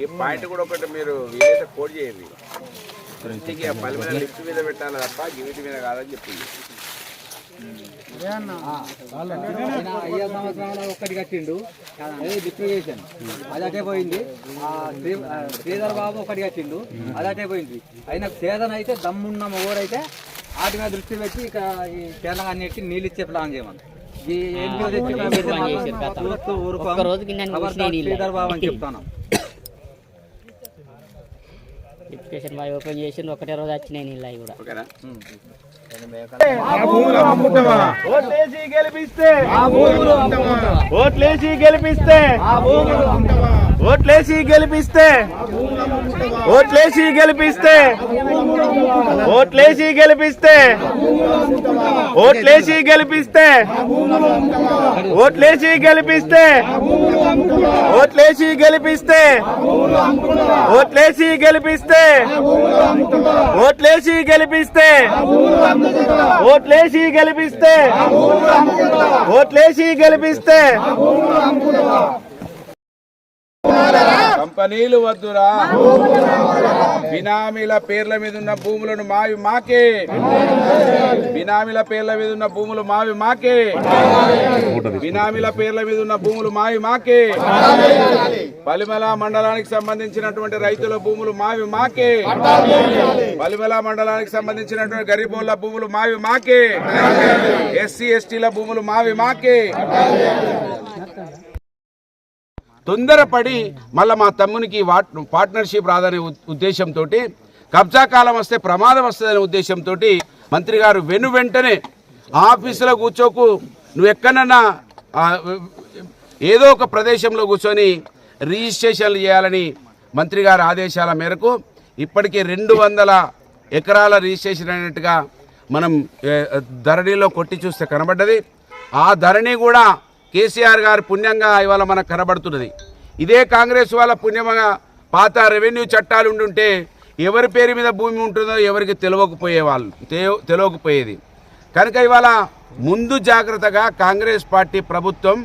ఈ పాయింట్ కూడా ఒకటి మీరు వీలైతే కోడ్ చేయండి. ఇంటికి పది మీద లిఫ్ట్ మీద పెట్టాలి తప్ప గివిటి మీద కాదని చెప్పింది. అయ్యే సంవత్సరంలో ఒక్కటి కట్టిండు. అదే అటే పోయింది. ఆ శ్రీ- ఆ శ్రీధర్ బాబు ఒకటి కట్టిండు. అది అటే పోయింది. అయినా సేదన అయితే దమ్మున్న మొగోడైతే వాటి మీద దృష్టి పెట్టి ఇక ఈ తెలంగాణ అన్నిటికీ నీళ్ళు ఇచ్చే ప్లాన్ చేయమని. ఈ బాబు అని చెప్తాను. డిప్యూటేషన్ బాయ్ ఓపెన్ చేసి ఒకటే రోజు వచ్చినాయి నీళ్ళు అవి కూడా. ఓకేనా? ఓట్లేసి గెలిపిస్తే. ఓట్లేసి గెలిపిస్తే. ఓట్లేసి గెలిపిస్తే ఓట్లేసి గెలిపిస్తే ఓట్లేసి గెలిపిస్తే ఓట్లేసి గెలిపిస్తే ఓట్లేసి గెలిపిస్తే ఓట్లేసి గెలిపిస్తే ఓట్లేసి గెలిపిస్తే ఓట్లేసి గెలిపిస్తే ఓట్లేసి గెలిపిస్తే ఓట్లేసి గెలిపిస్తే పనీలు వద్దురా. బినామీల పేర్ల మీద ఉన్న భూములను మావి మాకే. బినామీల పేర్ల మీద ఉన్న భూములు మావి మాకే. బినామీల పేర్ల మీద ఉన్న భూములు మావి మాకే. పలిమల మండలానికి సంబంధించినటువంటి రైతుల భూములు మావి మాకే. పలిమల మండలానికి సంబంధించినటువంటి గరీబోళ్ళ భూములు మావి మాకే. ఎస్సీ ఎస్టీల భూములు మావి మాకే. తొందరపడి మళ్ళీ మా తమ్మునికి వాట్ పార్ట్నర్షిప్ రాదనే ఉద్దేశంతో కబ్జా కాలం వస్తే ప్రమాదం వస్తుందనే ఉద్దేశంతో మంత్రి గారు వెను వెంటనే ఆఫీసులో కూర్చోకు నువ్వు ఎక్కడన్నా ఏదో ఒక ప్రదేశంలో కూర్చొని రిజిస్ట్రేషన్లు చేయాలని మంత్రి గారి ఆదేశాల మేరకు ఇప్పటికే రెండు వందల ఎకరాల రిజిస్ట్రేషన్ అయినట్టుగా మనం ధరణిలో కొట్టి చూస్తే కనబడ్డది. ఆ ధరణి కూడా కేసీఆర్ గారు పుణ్యంగా ఇవాళ మనకు కనబడుతున్నది. ఇదే కాంగ్రెస్ వాళ్ళ పుణ్యంగా పాత రెవెన్యూ చట్టాలు ఉండుంటే ఎవరి పేరు మీద భూమి ఉంటుందో ఎవరికి తెలియకపోయే వాళ్ళు తెలియకపోయేది. కనుక ఇవాళ ముందు జాగ్రత్తగా కాంగ్రెస్ పార్టీ ప్రభుత్వం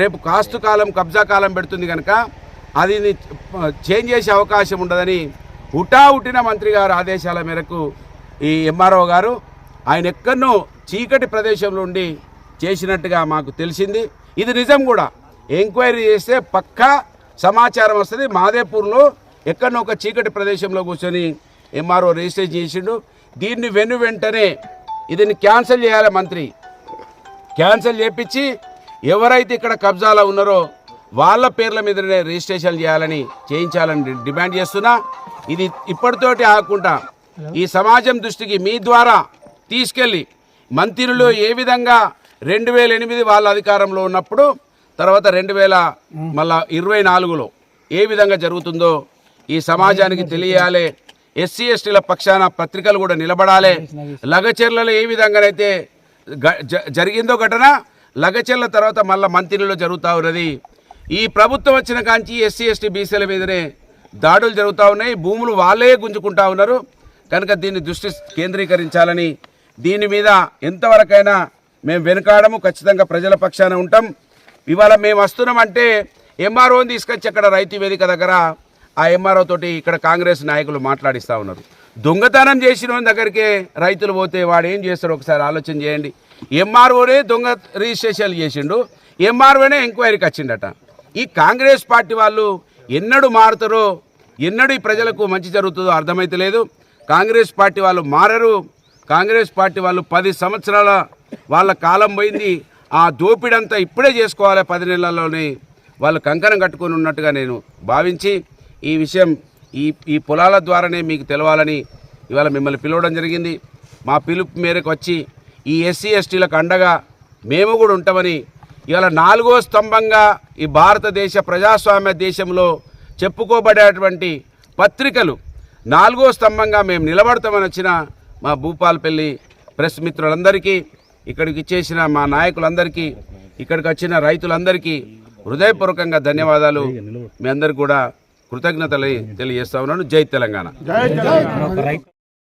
రేపు కాస్తు కాలం కబ్జా కాలం పెడుతుంది కనుక అది చేంజ్ చేసే అవకాశం ఉండదని హుటాహుటిన మంత్రి గారు ఆదేశాల మేరకు ఈ ఎంఆర్ఓ గారు ఆయన ఎక్కడో చీకటి ప్రదేశంలో ఉండి చేసినట్టుగా మాకు తెలిసింది. ఇది నిజం కూడా. ఎంక్వైరీ చేస్తే పక్కా సమాచారం వస్తుంది. మాదేపూర్లో ఎక్కడనో ఒక చీకటి ప్రదేశంలో కూర్చొని ఎంఆర్ఓ రిజిస్టర్ చేసిండు. దీన్ని వెను వెంటనే ఇదిని క్యాన్సిల్ చేయాలి మంత్రి. క్యాన్సిల్ చేపించి ఎవరైతే ఇక్కడ కబ్జాలో ఉన్నారో వాళ్ళ పేర్ల మీదనే రిజిస్ట్రేషన్ చేయాలని చేయించాలని డిమాండ్ చేస్తున్నా. ఇది ఇప్పటితోటి ఆగకుండా ఈ సమాజం దృష్టికి మీ ద్వారా తీసుకెళ్ళి మంత్రులు ఏ విధంగా రెండు వేల ఎనిమిది వాళ్ళ అధికారంలో ఉన్నప్పుడు తర్వాత రెండు వేల మళ్ళా ఇరవై నాలుగులో ఏ విధంగా జరుగుతుందో ఈ సమాజానికి తెలియాలి. ఎస్సీ ఎస్టీల పక్షాన పత్రికలు కూడా నిలబడాలి. లగచెర్లలో ఏ విధంగానైతే జరిగిందో ఘటన లగచెర్ల తర్వాత మళ్ళా మంత్రిలో జరుగుతూ ఉన్నది. ఈ ప్రభుత్వం వచ్చిన కాంచి ఎస్సీ ఎస్టీ బీసీల మీదనే దాడులు జరుగుతూ ఉన్నాయి. భూములు వాళ్ళే గుంజుకుంటా ఉన్నారు. కనుక దీన్ని దృష్టి కేంద్రీకరించాలని దీని మీద ఎంతవరకైనా మేము వెనుకాడము ఖచ్చితంగా ప్రజల పక్షాన ఉంటాం. ఇవాళ మేము వస్తున్నామంటే ఎంఆర్ఓని తీసుకొచ్చి అక్కడ రైతు వేదిక దగ్గర ఆ ఎంఆర్ఓ తోటి ఇక్కడ కాంగ్రెస్ నాయకులు మాట్లాడిస్తూ ఉన్నారు. దొంగతనం చేసిన దగ్గరికే రైతులు పోతే వాడు ఏం చేస్తాడు? ఒకసారి ఆలోచన చేయండి. ఎంఆర్ఓనే దొంగ రిజిస్ట్రేషన్లు చేసిండు. ఎంఆర్ఓనే ఎంక్వైరీకి వచ్చిండట ఈ కాంగ్రెస్ పార్టీ వాళ్ళు ఎన్నడు మారుతారో ఎన్నడూ ఈ ప్రజలకు మంచి జరుగుతుందో అర్థమైతలేదు. కాంగ్రెస్ పార్టీ వాళ్ళు మారరు. కాంగ్రెస్ పార్టీ వాళ్ళు పది సంవత్సరాల వాళ్ళ కాలం పోయింది. ఆ దోపిడంతా ఇప్పుడే చేసుకోవాలి పది నెలల్లోనే. వాళ్ళు కంకణం కట్టుకొని ఉన్నట్టుగా నేను భావించి ఈ విషయం ఈ ఈ పొలాల ద్వారానే మీకు తెలవాలని ఇవాళ మిమ్మల్ని పిలవడం జరిగింది. మా పిలుపు మేరకు వచ్చి ఈ ఎస్సీ ఎస్టీలకు అండగా మేము కూడా ఉంటామని ఇవాళ నాలుగో స్తంభంగా ఈ భారతదేశ ప్రజాస్వామ్య దేశంలో చెప్పుకోబడేటువంటి పత్రికలు నాలుగో స్తంభంగా మేము నిలబడతామని వచ్చిన మా భూపాల్పల్లి ప్రెస్ మిత్రులందరికీ ఇక్కడికి ఇచ్చేసిన మా నాయకులందరికీ ఇక్కడికి వచ్చిన రైతులందరికీ హృదయపూర్వకంగా ధన్యవాదాలు. మీ అందరు కూడా కృతజ్ఞతలు తెలియజేస్తా ఉన్నాను. జై తెలంగాణ.